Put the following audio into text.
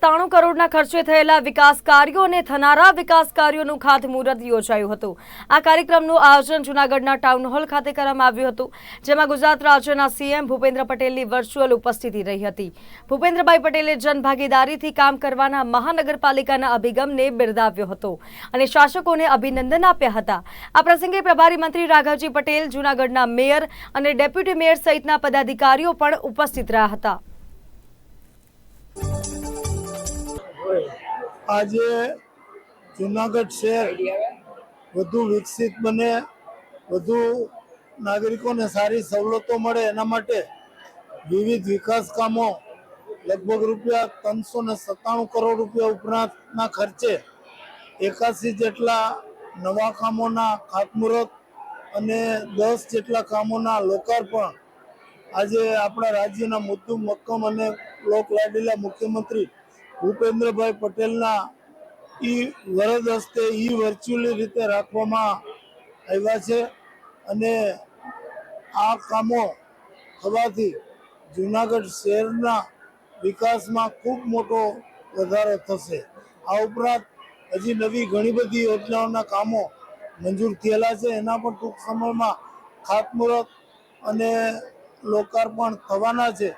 સત્તાણું કરોડના ખર્ચે થયેલા વિકાસ કાર્યો અને થનારા વિકાસ કાર્યોનું ખાતમુહૂર્ત યોજાયું હતું. આ કાર્યક્રમનું આયોજન જૂનાગઢના ટાઉન હોલ ખાતે કરવામાં આવ્યું હતું, જેમાં ગુજરાત રાજ્યના સીએમ ભૂપેન્દ્ર પટેલની વર્ચ્યુઅલ ઉપસ્થિતિ રહી હતી. ભૂપેન્દ્રભાઈ પટેલે જનભાગીદારીથી કામ કરવાના મહાનગરપાલિકાના અભિગમને બિરદાવ્યો હતો અને શાસકોને અભિનંદન આપ્યા હતા. આ પ્રસંગે પ્રભારી મંત્રી રાઘવજી પટેલ, જૂનાગઢના મેયર અને ડેપ્યુટી મેયર સહિતના પદાધિકારીઓ પણ ઉપસ્થિત રહ્યા હતા. આજે જુનાગઢ શહેર વધુ વિકસિત બને, વધુ નાગરિકોને સારી સવલતો મળે એના માટે વિવિધ વિકાસ કામો લગભગ રૂપિયા ત્રણસો ને સત્તાણું કરોડ રૂપિયા ઉપરાંતના ખર્ચે એકાસી જેટલા નવા કામોના ખાતમુહૂર્ત અને દસ જેટલા કામોના લોકાર્પણ. આજે આપણા રાજ્યના મુદ્દુ મક્કમ અને લોક લાડીલા મુખ્યમંત્રી ભૂપેન્દ્રભાઈ પટેલના ઈ વરદ હસ્તે ઈ વર્ચ્યુઅલી રીતે રાખવામાં આવ્યા છે અને આ કામો થવાથી જુનાગઢ શહેરના વિકાસમાં ખૂબ મોટો વધારો થશે. આ ઉપરાંત હજી નવી ઘણી બધી યોજનાઓના કામો મંજૂર થયેલા છે. એના પણ ટૂંક સમયમાં ખાતમુહૂર્ત અને લોકાર્પણ થવાના છે.